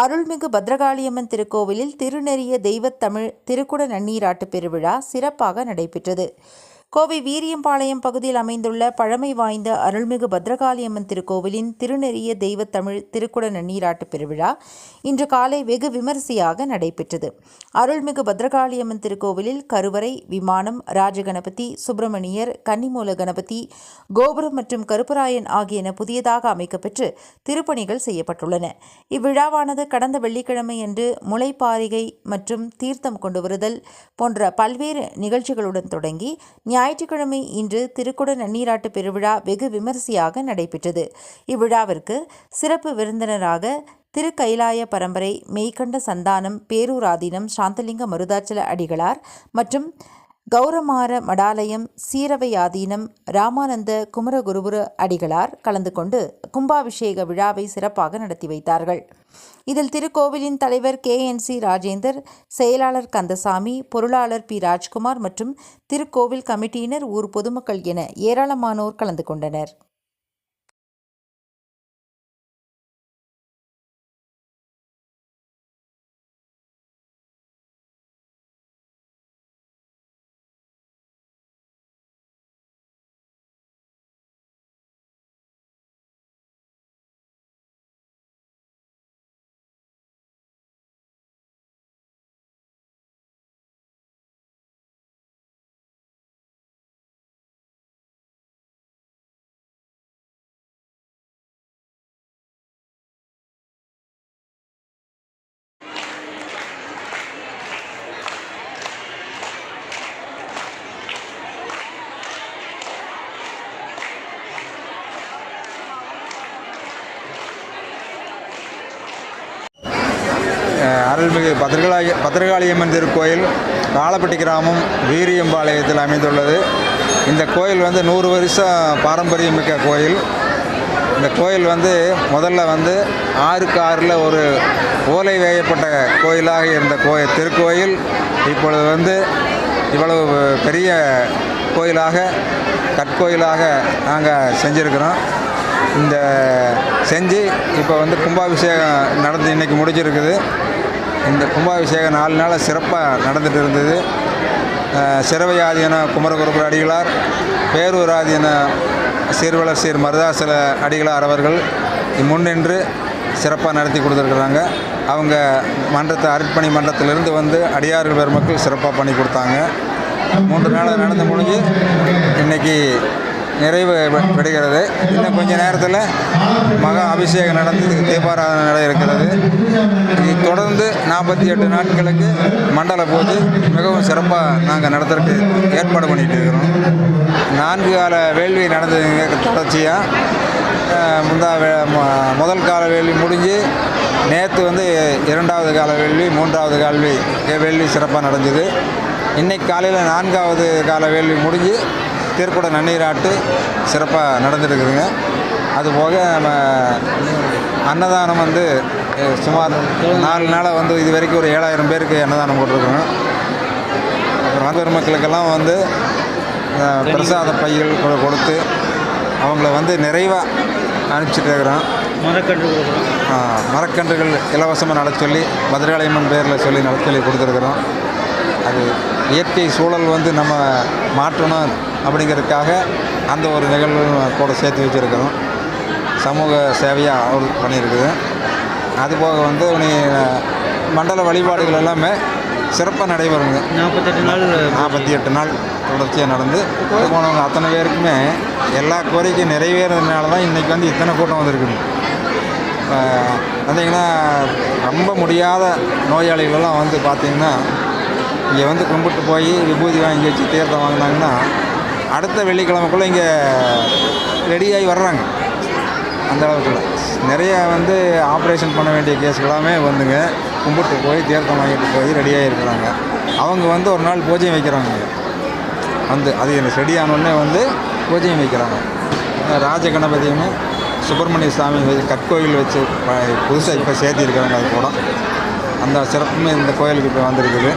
அருள்மிகு பத்ரகாளியம்மன் திருக்கோவிலில் திருநெறிய தெய்வத்தமிழ் திருக்குட நன்னீராட்டு பெருவிழா சிறப்பாக நடைபெற்றது. கோவை வீரியம்பாளையம் பகுதியில் அமைந்துள்ள பழமை வாய்ந்த அருள்மிகு பத்ரகாளியம்மன் திருக்கோவிலின் திருநெறிய தெய்வத்தமிழ் திருக்குட நன்னீராட்டு பெருவிழா இன்று காலை வெகு விமரிசையாக நடைபெற்றது. அருள்மிகு பத்ரகாளியம்மன் திருக்கோவிலில் கருவறை விமானம் ராஜகணபதி சுப்பிரமணியர் கன்னிமூல கணபதி கோபுரம் மற்றும் கருப்பராயன் ஆகியன புதியதாக அமைக்கப்பெற்று திருப்பணிகள் செய்யப்பட்டுள்ளன. இவ்விழாவானது கடந்த வெள்ளிக்கிழமையன்று முளைப்பாரிகை மற்றும் தீர்த்தம் கொண்டு வருதல் போன்ற பல்வேறு நிகழ்ச்சிகளுடன் தொடங்கி ஞாயிற்றுக்கிழமை இன்று திருக்குட நன்னீராட்டு பெருவிழா வெகு விமரிசையாக நடைபெற்றது. இவ்விழாவிற்கு சிறப்பு விருந்தினராக திருக்கைலாய பரம்பரை மெய்கண்ட சந்தானம் பேரூராதீனம் சாந்தலிங்க மருதாச்சல அடிகளார் மற்றும் கௌரமார மடாலயம் சீரவையாதீனம் ராமானந்த குமரகுருபுர அடிகளார் கலந்து கொண்டு கும்பாபிஷேக விழாவை சிறப்பாக நடத்தி வைத்தார்கள். இதில் திருக்கோவிலின் தலைவர் கே. என். சி. ராஜேந்தர் செயலாளர் கந்தசாமி பொருளாளர் பி. ராஜ்குமார் மற்றும் திருக்கோவில் கமிட்டியினர் ஊர் பொதுமக்கள் என ஏராளமானோர் கலந்து கொண்டனர். அருள்மிகு பத்திரகாளி பத்திரகாளியம்மன் திருக்கோயில் காலப்பட்டி கிராமம் வீரியம்பாளையத்தில் அமைந்துள்ளது. இந்த கோயில் வந்து நூறு வருஷம் பாரம்பரியமிக்க கோயில். இந்த கோயில் வந்து முதல்ல வந்து ஆறுக்கு ஆறில் ஒரு ஓலை வேயப்பட்ட கோயிலாக இருந்த கோயில் திருக்கோயில். இப்பொழுது வந்து இவ்வளவு பெரிய கோயிலாக கற்கோயிலாக நாங்கள் செஞ்சுருக்கிறோம். இந்த செஞ்சு இப்போ வந்து கும்பாபிஷேகம் நடந்து இன்றைக்கி முடிஞ்சிருக்குது. இந்த கும்பாபிஷேகம் நாலு நாள் சிறப்பாக நடந்துகிட்டு இருந்தது. அஹ் குமரகுருபுர அடிகளார் பேரூராதீன சீர்வளர் சீர் மருதாசல அடிகளார் அவர்கள் முன்னின்று சிறப்பாக நடத்தி கொடுத்துருக்குறாங்க. அவங்க மன்றத்தை அர்ப்பணி மன்றத்திலிருந்து வந்து அடியார்கள் பெருமக்கள் சிறப்பாக பண்ணி கொடுத்தாங்க. மூன்று நாள் நடந்து முடிஞ்சு இன்னைக்கு நிறைவு பெறுகிறது. இன்னும் கொஞ்ச நேரத்தில் மகா அபிஷேகம் நடந்து தீபாராதனை நட இருக்கிறது. தொடர்ந்து நாற்பத்தி எட்டு நாட்களுக்கு மண்டல பூஜை மிகவும் சிறப்பாக நாங்கள் நடத்துறதுக்கு ஏற்பாடு பண்ணிட்டு இருக்கிறோம். நான்கு கால வேள்வி நடந்ததுங்க தொடர்ச்சியாக முந்தா முதல் கால வேள்வி முடிஞ்சு நேற்று வந்து இரண்டாவது கால வேள்வி மூன்றாவது கால்வி வேள்வி சிறப்பாக நடந்தது. இன்றைக்கு காலையில் நான்காவது கால வேள்வி முடிஞ்சு திருக்குட நன்னீராட்டு சிறப்பாக நடந்துருக்குதுங்க அதுபோக நம்ம அன்னதானம் வந்து சுமார் நாலு நாளாக வந்து இது வரைக்கும் ஒரு ஏழாயிரம் பேருக்கு அன்னதானம் போட்டிருக்கோங்க அப்புறம் பெருமக்களுக்கெல்லாம் வந்து பிரசாத பைகள் கொடுத்து அவங்கள வந்து நிறைவாக அனுப்பிச்சிட்டு இருக்கிறோம். மரக்கன்றுகள். இலவசமாக நட சொல்லி பத்ரகாளியம்மன் பேரில் சொல்லி நட சொல்லி கொடுத்துருக்குறோம். அது இயற்கை சூழல் வந்து நம்ம மாற்றணும். அப்படிங்கிறதுக்காக அந்த ஒரு நிகழ்வு கூட சேர்த்து வச்சுருக்கிறோம். சமூக சேவையாக அவர் பண்ணியிருக்குது. அதுபோக வந்து நீ மண்டல வழிபாடுகள் எல்லாமே சிறப்பாக நடைபெறுங்க. நாற்பத்தெட்டு நாள் நாற்பத்தி எட்டு நாள் தொடர்ச்சியாக நடந்து போனவங்க அத்தனை பேருக்குமே எல்லா கோரிக்கையும் நிறைவேறதுனால தான் இன்றைக்கி வந்து இத்தனை கூட்டம் வந்திருக்குது. பார்த்தீங்கன்னா ரொம்ப முடியாத நோயாளிகளெல்லாம் வந்து பார்த்திங்கன்னா இங்கே வந்து கும்பிட்டு போய் விபூதி வாங்கி வச்சு தீர்த்தம் வாங்கினாங்கன்னா அடுத்த வெள்ளிக்கிழமைக்குள்ளே இங்கே ரெடியாகி வர்றாங்க. அந்த அளவுக்குள்ள. நிறைய வந்து ஆப்ரேஷன் பண்ண வேண்டிய கேஸ் எல்லாமே வந்துங்க. கும்பிட்டு போய் தீர்த்தம் வாங்கிட்டு போய் ரெடியாக இருக்கிறாங்க. அவங்க வந்து ஒரு நாள் பூஜையும் வைக்கிறாங்க. வந்து அது எனக்கு ரெடியானோடனே வந்து பூஜையும் வைக்கிறாங்க. ராஜ கணபதியும் சுப்பிரமணிய சாமி வச்சு கற்கோயில் வச்சு புதுசாக இப்போ சேர்த்திருக்கிறாங்க அது கூட. அந்த சிறப்புமே இந்த கோயிலுக்கு இப்போ வந்திருக்குது.